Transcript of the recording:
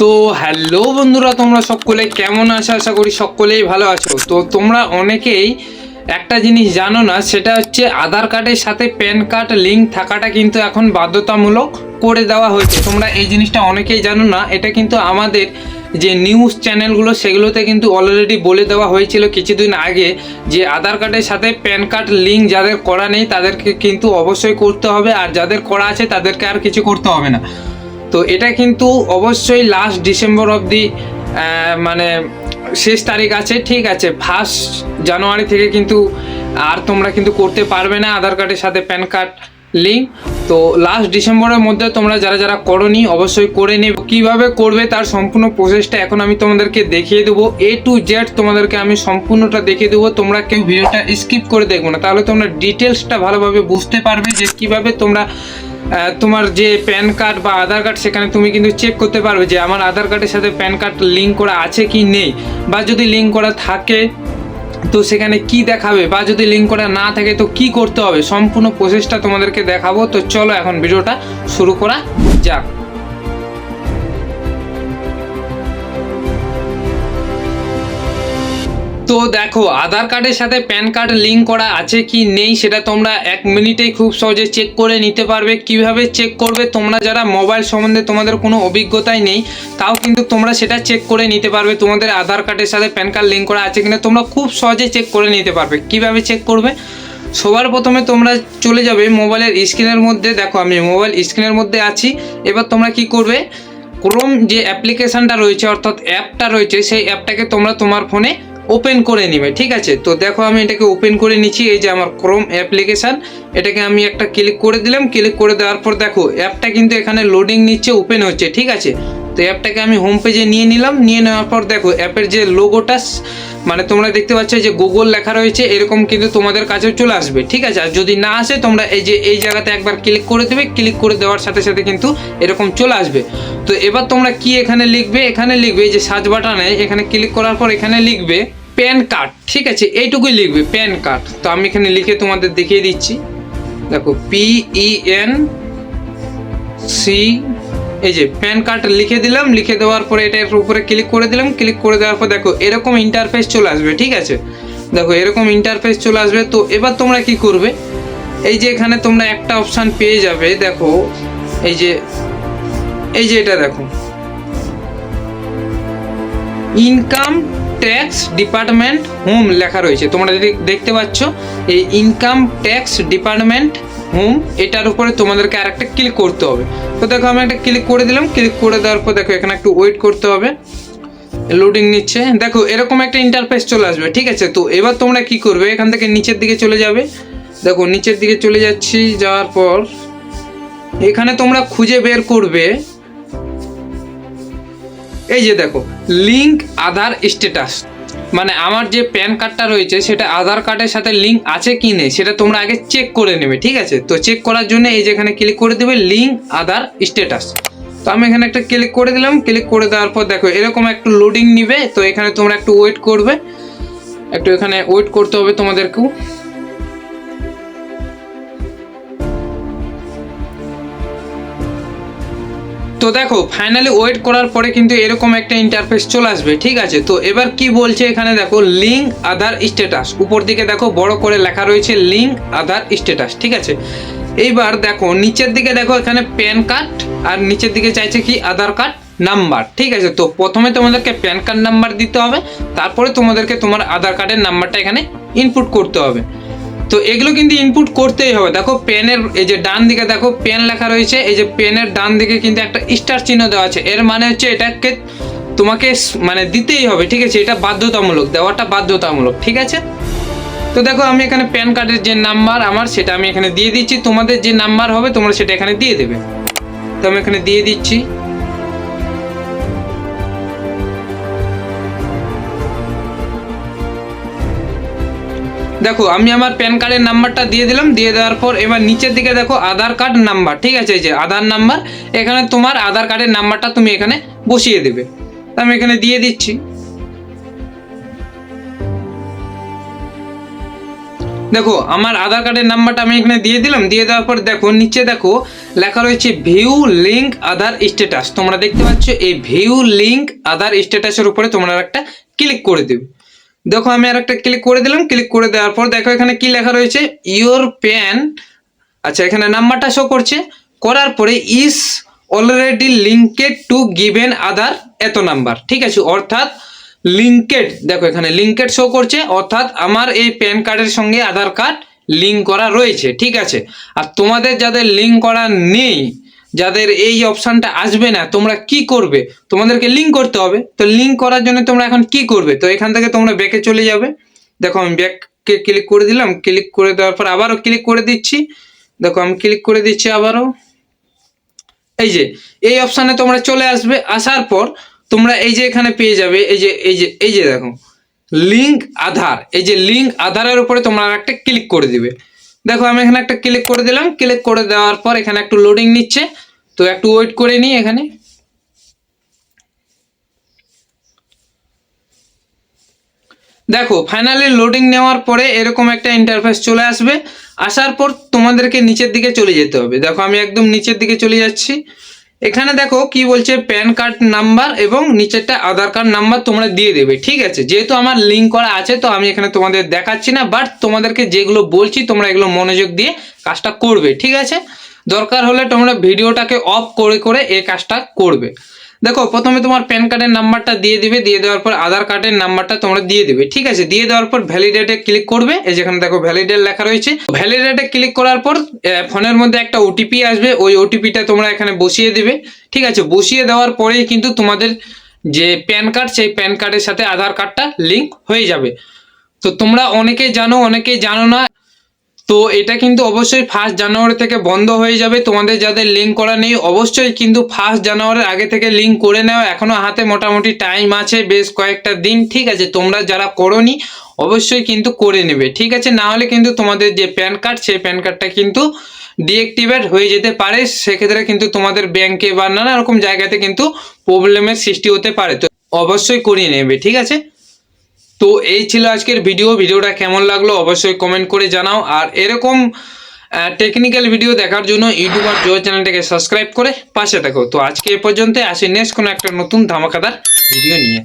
তো হ্যালো বন্ধুরা, তোমরা সকলে কেমন আছো? আশা করি সকলেই ভালো আছো। তো তোমরা অনেকেই একটা জিনিস জানো না, সেটা হচ্ছে আধার কার্ডের সাথে প্যান কার্ড লিঙ্ক থাকাটা কিন্তু এখন বাধ্যতামূলক করে দেওয়া হয়েছে। তোমরা এই জিনিসটা অনেকেই জানো না, এটা কিন্তু আমাদের যে নিউজ চ্যানেলগুলো, সেগুলোতে কিন্তু অলরেডি বলে দেওয়া হয়েছিল কিছুদিন আগে যে আধার কার্ডের সাথে প্যান কার্ড লিঙ্ক যাদের করা নেই, তাদেরকে কিন্তু অবশ্যই করতে হবে, আর যাদের করা আছে, তাদেরকে আর কিছু করতে হবে না। তো এটা কিন্তু অবশ্যই লাস্ট ডিসেম্বর অবধি মানে শেষ তারিখ আছে, ঠিক আছে। ফার্স্ট জানুয়ারি থেকে কিন্তু আর তোমরা কিন্তু করতে পারবে না আধার কার্ডের সাথে প্যান কার্ড লিঙ্ক তো লাস্ট ডিসেম্বরের মধ্যে তোমরা যারা যারা করনি, অবশ্যই করে নেবে। কীভাবে করবে তার সম্পূর্ণ প্রসেসটা এখন আমি তোমাদেরকে দেখিয়ে দেবো। এ টু জেড তোমাদেরকে আমি সম্পূর্ণটা দেখিয়ে দেবো। তোমরা কেউ ভিডিওটা স্কিপ করে দেখব না। তাহলে তোমরা ডিটেলসটা ভালোভাবে বুঝতে পারবে যে কীভাবে তোমরা তোমার যে প্যান কার্ড বা আধার কার্ড, সেখানে তুমি কিন্তু চেক করতে পারবে যে আমার আধার কার্ডের সাথে প্যান কার্ড লিঙ্ক করা আছে কি নেই। বা যদি লিঙ্ক করা থাকে, তো সেখানে কি দেখাবে? বা যদি লিঙ্ক করা না থাকে, তো কি করতে হবে? সম্পূর্ণ প্রসেসটা তোমাদেরকে দেখাবো। তো চলো এখন ভিডিওটা শুরু করা যাক। তো দেখো, আধার কার্ডের সাথে প্যান কার্ড লিঙ্ক করা আছে কি নেই সেটা তোমরা এক মিনিটেই খুব সহজে চেক করে নিতে পারবে। কীভাবে চেক করবে তোমরা যারা মোবাইল সম্বন্ধে তোমাদের কোনো অভিজ্ঞতাই নেই, তাও কিন্তু তোমরা সেটা চেক করে নিতে পারবে। তোমাদের আধার কার্ডের সাথে প্যান কার্ড লিঙ্ক করা আছে কিনা তোমরা খুব সহজে চেক করে নিতে পারবে। কীভাবে চেক করবে? সবার প্রথমে তোমরা চলে যাবে মোবাইলের স্ক্রিনের মধ্যে। দেখো, আমি মোবাইল স্ক্রিনের মধ্যে আছি। এবার তোমরা কি করবে? ক্রোম যে অ্যাপ্লিকেশনটা রয়েছে, অর্থাৎ অ্যাপটা রয়েছে, সেই অ্যাপটাকে তোমরা তোমার ফোনে ওপেন করে নিবে, ঠিক আছে? তো দেখো আমি এটাকে ওপেন করে নিচ্ছি, এই যে আমার ক্রোম অ্যাপ্লিকেশান এটাকে আমি একটা ক্লিক করে দিলাম ক্লিক করে দেওয়ার পর দেখো অ্যাপটা কিন্তু এখানে লোডিং নিচ্ছে ওপেন হচ্ছে, ঠিক আছে? তো অ্যাপটাকে আমি হোম পেজে নিয়ে নিলাম, নিয়ে নেওয়ার পর দেখো অ্যাপের যে লোগোটা মানে তোমরা দেখতে পাচ্ছ যে গুগল লেখা রয়েছে, এরকম কিন্তু তোমাদের কাছেও চলে আসবে, ঠিক আছে? আর যদি না আসে, তোমরা এই যে, এই জায়গাতে একবার ক্লিক করে দেবে ক্লিক করে দেওয়ার সাথে সাথে কিন্তু এরকম চলে আসবে। তো এবার তোমরা কি এখানে লিখবে? এখানে লিখবে যে সার্চ বাটনে এখানে ক্লিক করার পর এখানে লিখবে প্যান কার্ড, ঠিক আছে? এইটুকুই লিখবে, প্যান কার্ড। তো আমি এখানে লিখে তোমাদের দেখিয়ে দিচ্ছি। দেখো পি ই এন সি এই যে প্যান কার্ড লিখে দিলাম, লিখে দেওয়ার পরে এটার উপরে ক্লিক করে দিলাম। ক্লিক করে দেওয়ার পর দেখো, এরকম ইন্টারফেস চলে আসবে, ঠিক আছে? দেখো, এরকম ইন্টারফেস চলে আসবে। তো এবার তোমরা কি করবে? এই যে এখানে তোমরা একটা অপশান পেয়ে যাবে, দেখো, এই যে এই যে এটা দেখো। ইনকাম ট্যাক্স ডিপার্টমেন্ট হোম লেখা রয়েছে। তোমরা যদি দেখতে পাচ্ছ, এই ইনকাম ট্যাক্স ডিপার্টমেন্ট হোম, এটার উপরে তোমাদেরকে আর একটা ক্লিক করতে হবে। তো দেখো আমি একটা ক্লিক করে দিলাম ক্লিক করে দেওয়ার পর দেখো এখানে একটু ওয়েট করতে হবে। লোডিং নিচ্ছে। দেখো এরকম একটা ইন্টারফেস চলে আসবে, ঠিক আছে? তো এবার তোমরা কি করবে? এখান থেকে নিচের দিকে চলে যাবে। দেখো নিচের দিকে চলে যাচ্ছি, যাওয়ার পর এখানে তোমরা খুঁজে বের করবে এই যে দেখো লিঙ্ক আধার স্ট্যাটাস মানে আমার যে প্যান কার্ডটা রয়েছে, সেটা আধার কার্ডের সাথে লিঙ্ক আছে কি নেই, সেটা তোমরা আগে চেক করে নেবে, ঠিক আছে? তো চেক করার জন্য এই যে এখানে ক্লিক করে দেবে লিঙ্ক আধার স্ট্যাটাস তো আমি এখানে একটা ক্লিক করে দিলাম ক্লিক করে দেওয়ার পর দেখো, এরকম একটু লোডিং নিবে, তো এখানে তোমরা একটু ওয়েট করবে। একটু এখানে ওয়েট করতে হবে তোমাদেরকেও। তো দেখো ফাইনালি ওয়েট করার পরে কিন্তু এরকম একটা ইন্টারফেস চলে আসবে, ঠিক আছে? তো এবার কি বলছে এখানে দেখো লিঙ্ক আধার স্ট্যাটাস উপর দিকে দেখো, বড় করে লেখা রয়েছে লিঙ্ক আধার স্ট্যাটাস ঠিক আছে? এইবার দেখো, নিচের দিকে দেখো এখানে প্যান কার্ড আর নিচের দিকে চাইছে কি আধার কার্ড নাম্বার ঠিক আছে? তো প্রথমে তোমাদেরকে প্যান কার্ড নাম্বার দিতে হবে, তারপরে তোমাদেরকে তোমার আধার কার্ডের নাম্বারটা এখানে ইনপুট করতে হবে। তো এগুলো কিন্তু ইনপুট করতেই হবে। দেখো পেনের, এই যে ডান দিকে দেখো পেন লেখা রয়েছে, এই যে পেনের ডান দিকে কিন্তু একটা স্টার চিহ্ন দেওয়া আছে। এর মানে হচ্ছে এটাকে তোমাকে মানে দিতেই হবে, ঠিক আছে? এটা বাধ্যতামূলক, দেওয়াটা বাধ্যতামূলক, ঠিক আছে? তো দেখো আমি এখানে প্যান কার্ডের যে নাম্বার আমার, সেটা আমি এখানে দিয়ে দিচ্ছি। তোমাদের যে নাম্বার হবে, তোমরা সেটা এখানে দিয়ে দেবে। তো আমি এখানে দিয়ে দিচ্ছি। দেখো, আমি আমার প্যান কার্ডের নাম্বারটা দিয়ে দিলাম, দিয়ে দেওয়ার পর এবার নিচের দিকে দেখো, আধার কার্ড নাম্বার, ঠিক আছে? এই যে আধার নাম্বার, এখানে তোমার আধার কার্ডের নাম্বারটা তুমি এখানে বসিয়ে দেবে। আমি এখানে দিয়ে দিচ্ছি। দেখো, আমার আধার কার্ডের নাম্বারটা আমি এখানে দিয়ে দিলাম, দিয়ে দেওয়ার পর দেখো, নিচে দেখো, লেখা রয়েছে ভিউ লিঙ্ক আধার স্ট্যাটাস। তোমরা দেখতে পাচ্ছ, এই ভিউ লিঙ্ক আধার স্ট্যাটাসের উপরে তোমরা একটা ক্লিক করে দেবে। দেখো আমি আর একটা ক্লিক করে দিলাম ক্লিক করে দেওয়ার পর দেখো এখানে কি লেখা রয়েছে? ইওর প্যান আচ্ছা এখানে নাম্বারটা শো করছে। করার পরে is already linked to given Aadhaar এত নাম্বার ঠিক আছে? অর্থাৎ লিঙ্কেড দেখো এখানে লিঙ্কেড শো করছে, অর্থাৎ আমার এই প্যান কার্ডের সঙ্গে আধার কার্ড লিঙ্ক করা রয়েছে, ঠিক আছে? আর তোমাদের যাদের লিঙ্ক করা নেই যাদের এই অপশনটা আসবে না, তোমরা কি করবে? তোমাদেরকে লিঙ্ক করতে হবে। তো লিঙ্ক করার জন্য তোমরা এখন কি করবে? তো এখান থেকে তোমরা ব্যাকে চলে যাবে। দেখো, আমি ব্যাককে ক্লিক করে দিলাম। ক্লিক করে দেওয়ার পর আবারও ক্লিক করে দিচ্ছি। দেখো, আমি ক্লিক করে দিচ্ছি আবারও। এই যে, এই অপশানে তোমরা চলে আসবে। আসার পর তোমরা এই যে এখানে পেয়ে যাবে। এই যে এই যে এই যে দেখো লিঙ্ক আধার। এই যে লিঙ্ক আধারের উপরে তোমরা একটা ক্লিক করে দিবে। দেখো, আমি এখানে একটা ক্লিক করে দিলাম। ক্লিক করে দেওয়ার পর এখানে একটু লোডিং নিচ্ছে। তো একটু ওয়েট করে নিই এখানে। দেখো ফাইনালি লোডিং নেওয়ার পরে এরকম একটা ইন্টারফেস চলে আসবে। আসার পর তোমাদেরকে নিচের দিকে চলে যেতে হবে। দেখো, আমি একদম নিচের দিকে চলে যাচ্ছি। এখানে দেখো কি বলছে প্যান কার্ড নাম্বার এবং নিচেরটা আধার কার্ড নাম্বার তোমরা দিয়ে দেবে, ঠিক আছে? যেহেতু আমার লিঙ্ক করা আছে, তো আমি এখানে তোমাদের দেখাচ্ছি না বাট তোমাদেরকে যেগুলো বলছি, তোমরা এগুলো মনোযোগ দিয়ে কাজটা করবে, ঠিক আছে? দরকার হলে তোমরা ভিডিওটাকে অফ করে করে এই কাজটা করবে। দেখো, প্রথমে তোমার প্যান কার্ডের নাম্বারটা দিয়ে দিবে, দিয়ে দেওয়ার পর আধার কার্ডের নাম্বারটা তোমরা দিয়ে দিবে, ঠিক আছে? দিয়ে দেওয়ার পর ভ্যালিডেটে ক্লিক করবে, এই যেখানে দেখো ভ্যালিডেট লেখা রয়েছে। ভ্যালিডেটে ক্লিক করার পর ফোনের মধ্যে একটা ওটিপি আসবে, ওই ওটিপিটা তোমরা এখানে বসিয়ে দিবে, ঠিক আছে? বসিয়ে দেওয়ার পরেই কিন্তু তোমাদের যে প্যান কার্ড, সেই প্যান কার্ডের সাথে আধার কার্ডটা লিঙ্ক হয়ে যাবে। তো তোমরা অনেকেই জানো অনেকেই জানো না তো এটা কিন্তু অবশ্যই ফার্স্ট জানুয়ারি থেকে বন্ধ হয়ে যাবে। তোমাদের যাদের লিঙ্ক করা নেই, অবশ্যই কিন্তু ফার্স্ট জানুয়ারির আগে থেকে লিঙ্ক করে নেওয়া এখনও হাতে মোটামুটি টাইম আছে বেশ কয়েকটা দিন, ঠিক আছে? তোমরা যারা করনি, অবশ্যই কিন্তু করে নেবে, ঠিক আছে? না হলে কিন্তু তোমাদের যে প্যান কার্ড সেই প্যান কার্ডটা কিন্তু ডিঅ্যাক্টিভেট হয়ে যেতে পারে। সেক্ষেত্রে কিন্তু তোমাদের ব্যাংকে বা নানা রকম জায়গাতে কিন্তু প্রবলেমের সৃষ্টি হতে পারে। তো অবশ্যই করিয়ে নেবে, ঠিক আছে? তো এই ছিল আজকের ভিডিও ভিডিওটা কেমন লাগল অবশ্যই কমেন্ট করে জানাও। আর এরকম টেকনিক্যাল ভিডিও দেখার জন্য ইউটিউব আর জিও চ্যানেলটাকে সাবস্ক্রাইব করে পাশে থাকো। তো আজকে এ পর্যন্ত আসি নেক্সট কোনো একটা নতুন ধামাকাদার ভিডিও নিয়ে।